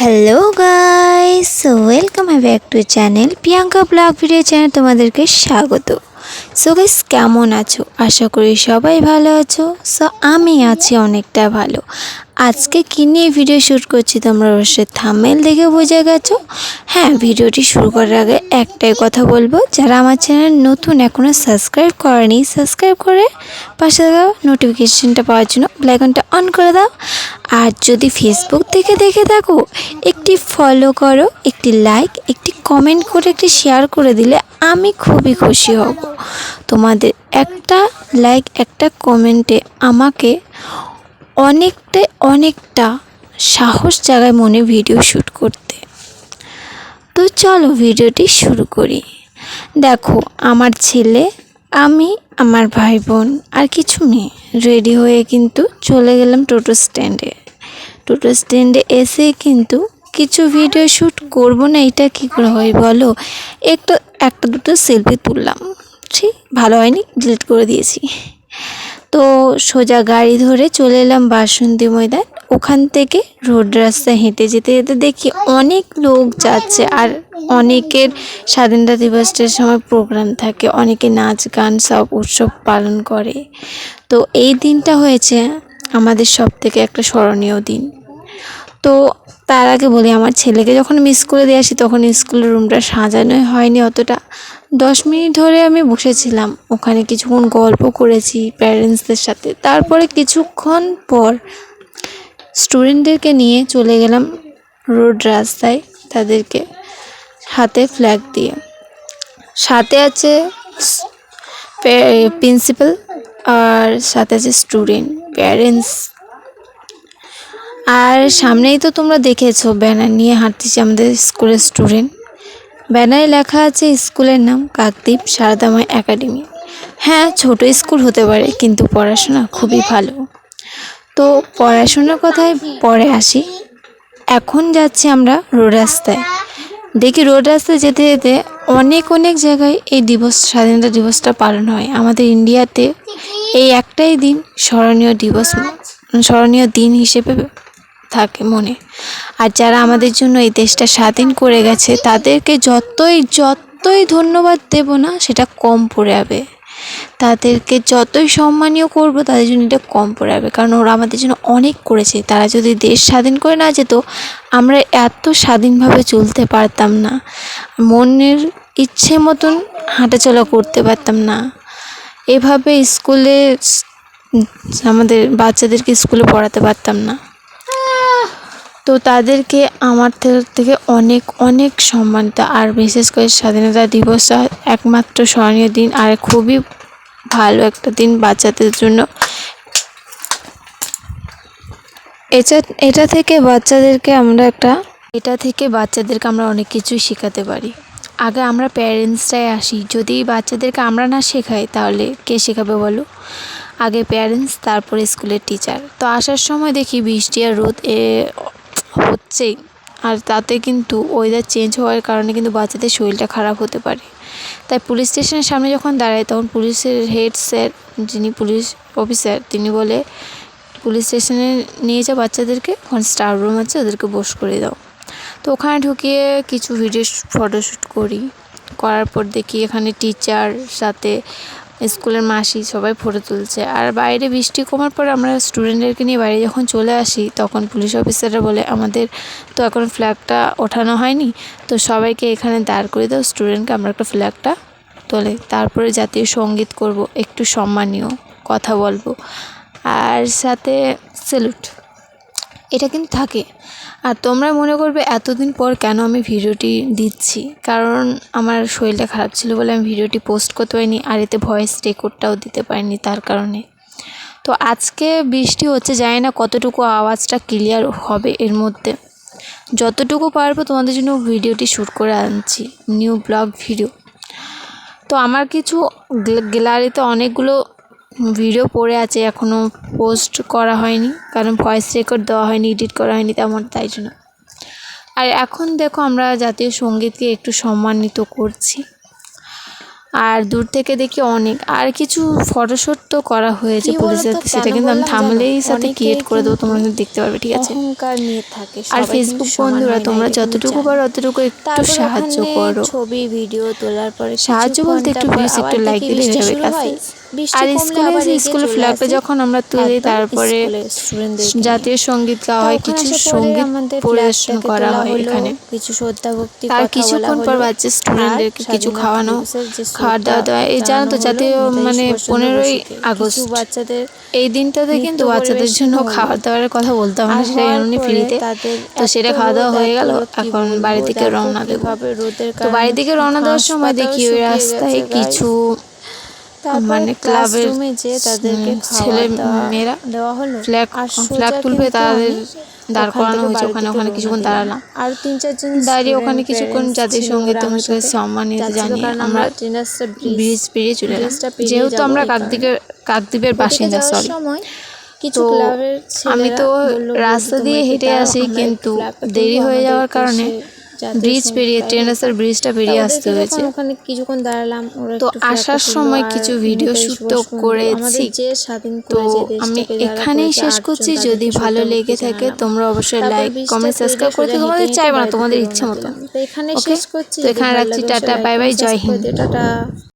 Hello guys welcome back to channel Priyanka vlog video channel তোমাদেরকে স্বাগত। So guys কেমন আছো? আশা করি সবাই ভালো আছো। সো আমি আছি অনেকটা ভালো। আজকে কী নিয়ে ভিডিও শ্যুট করছি তোমরা অবশ্যই থামেল দেখে বোঝা গেছো। হ্যাঁ ভিডিওটি শুরু করার আগে একটাই কথা বলব, যারা আমার চ্যানেল নতুন এখনও সাবস্ক্রাইব করেনি সাবস্ক্রাইব করে পাশে দাও নোটিফিকেশানটা পাওয়ার জন্য ব্লাইকনটা অন করে দাও। আর যদি ফেসবুক থেকে দেখে থাকো, একটি ফলো করো, একটি লাইক একটি কমেন্ট করে, একটি শেয়ার করে দিলে আমি খুবই খুশি হব। তোমাদের একটা লাইক একটা কমেন্টে আমাকে অনেকটা অনেকটা সাহস জাগায় মনে ভিডিও শ্যুট করতে। তো চলো ভিডিওটি শুরু করি। দেখো, আমার ছেলে, আমি, আমার ভাই বোন আর কিছু নেই রেডি হয়ে কিন্তু চলে গেলাম টোটো স্ট্যান্ডে। টোটো স্ট্যান্ডে এসে কিন্তু কিছু ভিডিও শ্যুট করব না, এটা কী করে হয় বলো? একটা একটা দুটো সেলফি তুললাম। ঠিক ভালো হয়নি, ডিলিট করে দিয়েছি। তো সোজা গাড়ি ধরে চলে এলাম বাসন্তী ময়দান। ওখান থেকে রোড রাস্তায় হেঁটে যেতে যেতে দেখি অনেক লোক যাচ্ছে আর অনেকের স্বাধীনতা দিবসের সময় প্রোগ্রাম থাকে, অনেকে নাচ গান সব উৎসব পালন করে। তো এই দিনটা হয়েছে আমাদের সব থেকে একটা স্মরণীয় দিন। তো তার আগে বলি, আমার ছেলেকে যখন আমি স্কুলে দিয়ে আসি, তখন স্কুলের রুমটা সাজানোই হয়নি অতটা। দশ মিনিট ধরে আমি বসেছিলাম। ওখানে কিছুক্ষণ গল্প করেছি প্যারেন্টসদের সাথে। তারপরে কিছুক্ষণ পর স্টুডেন্টদেরকে নিয়ে চলে গেলাম রোড রাস্তায় তাদেরকে হাতে ফ্ল্যাগ দিয়ে। সাথে আছে প্রিন্সিপাল আর সাথে আছে স্টুডেন্ট প্যারেন্টস আর সামনেই তো তোমরা দেখেছ ব্যানার নিয়ে হাঁটতেছি আমাদের স্কুলের স্টুডেন্ট। ব্যানারে লেখা আছে স্কুলের নাম কাকদ্বীপ সারদাময় একাডেমি। হ্যাঁ ছোট স্কুল হতে পারে, কিন্তু পড়াশোনা খুবই ভালো। তো পড়াশোনার কথায় পরে আসি। এখন যাচ্ছি আমরা রোড রাস্তায়। দেখি রোড রাস্তায় যেতে যেতে অনেক অনেক জায়গায় এই দিবস, স্বাধীনতা দিবসটা পালন হয়। আমাদের ইন্ডিয়াতে এই একটাই দিন স্মরণীয় দিবস, স্মরণীয় দিন হিসেবে থাকে মনে। আর যারা আমাদের জন্য এই দেশটা স্বাধীন করে গেছে, তাদেরকে যতই যতই ধন্যবাদ দেব না, সেটা কম পড়ে যাবে। তাদেরকে যতই সম্মানীয় করব, তাদের জন্য এটা কম পড়ে যাবে। কারণ ওরা আমাদের জন্য অনেক করেছে। তারা যদি দেশ স্বাধীন করে না যেত, আমরা এত স্বাধীনভাবে চলতে পারতাম না। মনের ইচ্ছে মতন হাঁটাচলা করতে পারতাম না। এভাবে স্কুলে, আমাদের বাচ্চাদেরকে স্কুলে পড়াতে পারতাম না। তো তাদেরকে আমার থেকে অনেক অনেক সম্মানিত। আর বিশেষ করে স্বাধীনতা দিবসটা একমাত্র স্মরণীয় দিন। আর খুবই ভালো একটা দিন বাচ্চাদের জন্য। এটা এটা থেকে বাচ্চাদেরকে আমরা একটা, এটা থেকে বাচ্চাদেরকে আমরা অনেক কিছুই শেখাতে পারি। আগে আমরা প্যারেন্টসরাই আসি। যদি বাচ্চাদেরকে আমরা না শেখাই, তাহলে কে শেখাবে বলো? আগে প্যারেন্টস তারপরে স্কুলের টিচার তো আসার সময় দেখি বৃষ্টি আর রোদ হচ্ছেই। আর তাতে কিন্তু ওয়েদার চেঞ্জ হওয়ার কারণে কিন্তু বাচ্চাদের শরীরটা খারাপ হতে পারে। তাই পুলিশ স্টেশনের সামনে যখন দাঁড়ায়, তখন পুলিশের হেড স্যার যিনি পুলিশ অফিসার তিনি বলে পুলিশ স্টেশনে নিয়ে যা বাচ্চাদেরকে, ওখানে স্টার রুম আছে, ওদেরকে বস করে দাও। তো ওখানে ঢুকিয়ে কিছু ভিডিও ফটোশ্যুট করি। করার পর দেখি এখানে টিচার সাথে স্কুলের মাসি সবাই ফটো তুলছে। আর বাইরে বৃষ্টি কমার পর আমরা স্টুডেন্টদেরকে নিয়ে বাইরে যখন চলে আসি, তখন পুলিশ অফিসাররা বলে, আমাদের তো এখন ফ্ল্যাগটা ওঠানো হয়নি, তো সবাইকে এখানে দাঁড় করে দাও স্টুডেন্টকে আমরা একটা ফ্ল্যাগটা তোলে। তারপরে জাতীয় সংগীত করব, একটু সম্মানীয় কথা বলব। আর সাথে স্যালুট এটা কিন্তু থাকে। আর তোমরা মনে করবে এতদিন পর কেন আমি ভিডিওটি দিচ্ছি? কারণ আমার শরীরটা খারাপ ছিল বলে আমি ভিডিওটি পোস্ট করতে পারিনি, আর এতে ভয়েস রেকর্ডটাও দিতে পারিনি তার কারণে। তো আজকে বৃষ্টি হচ্ছে, জানি না কতটুকু আওয়াজটা ক্লিয়ার হবে এর মধ্যে। যতটুকু পারব তোমাদের জন্য ভিডিওটি শ্যুট করে আনছি, নিউ ব্লগ ভিডিও। তো আমার কিছু গ্যালারিতে অনেকগুলো ভিডিও পড়ে আছে এখনও পোস্ট করা হয়নি কারণ ভয়েস রেকর্ড দেওয়া হয়নি এডিট করা হয়নি তেমন তাই জন্য। আর এখন দেখো আমরা জাতীয় সঙ্গীতকে একটু সম্মানিত করছি। আর দূর থেকে দেখি অনেক আর কিছু ফটোশ্যুট তো করা হয়েছে পুলিশের সেটা কিন্তু আমি থামলেই সাথে ক্রিয়েট করে দেবো তোমরা কিন্তু দেখতে পারবে ঠিক আছে? আর ফেসবুক বন্ধুরা তোমরা যতটুকু পারো অতটুকু একটু সাহায্য করো। ছবি ভিডিও তোলার পরে সাহায্য বলতে একটু ঘণ্টা একটু লাইক কাছে। হয়। আর স্কুলে স্কুলের ফ্ল্যাগটা যখন আমরা তুলি তারপরে। জাতীয় সংগীত গাওয়া হয় কিছু সংগীত পরিবেশন করা হয় এখানে। কিছু শ্রদ্ধা ভক্তি তার কিছুক্ষণ পর বাচ্চা স্টুডেন্টদেরকে কিছু খাওয়ানো খাওয়া দাওয়া দেওয়া এই জানো তো জাতীয় মানে পনেরোই আগস্ট। বাচ্চাদের এই দিনটাতে কিন্তু বাচ্চাদের জন্য। খাওয়া দাওয়ার কথা বলতে হবে না সেটা এমনি ফ্রিতে তো সেটা খাওয়া দাওয়া হয়ে গেল এখন বাড়ি থেকে রওনা দেবো। তো বাড়ির দিকে রওনা দেওয়ার সময় দেখি ওই রাস্তায় কিছু মানে ক্লাবের ক্লাসরুমে যে তাদেরকে ছেলে মেয়েরা দেওয়া হলো। ফ্ল্যাগ ফ্ল্যাগ তুলবে তাদের দাঁড় করানো হয়েছে ওখানে ওখানে কিছুক্ষণ দাঁড়ালাম। আর তিন চারজন দাঁড়িয়ে ওখানে কিছুক্ষণ ছিল সংগীত সাথে। সম্মানিত জানিয়ে আমরা ব্রিজ পেরিয়ে চলে এলাম। যেহেতু আমরা কাকদ্বীপের কাকদ্বীপের বাসিন্দা সরি কিছু ক্লাবের আমি তো রাস্তা দিয়ে হেঁটে আসি কিন্তু দেরি হয়ে যাওয়ার কারণে ব্রিজ পেরিয়ে ট্রেন রাস্তার ব্রিজটা পেরিয়ে আসতে হয়েছে। ওখানে কিছুক্ষণ দাঁড়ালাম তো আসার সময় কিছু ভিডিও শ্যুট তো করেছি। তো আমি এখানেই শেষ করছি। যদি ভালো লেগে থাকে তোমরা অবশ্যই লাইক কমেন্ট সাবস্ক্রাইব করে থাকো তোমাদের চাইব না তোমাদের ইচ্ছা মতো। তো এখানে শেষ করছি। তো এখানে রাখছি। Tata bye bye Jai Hind. Tata.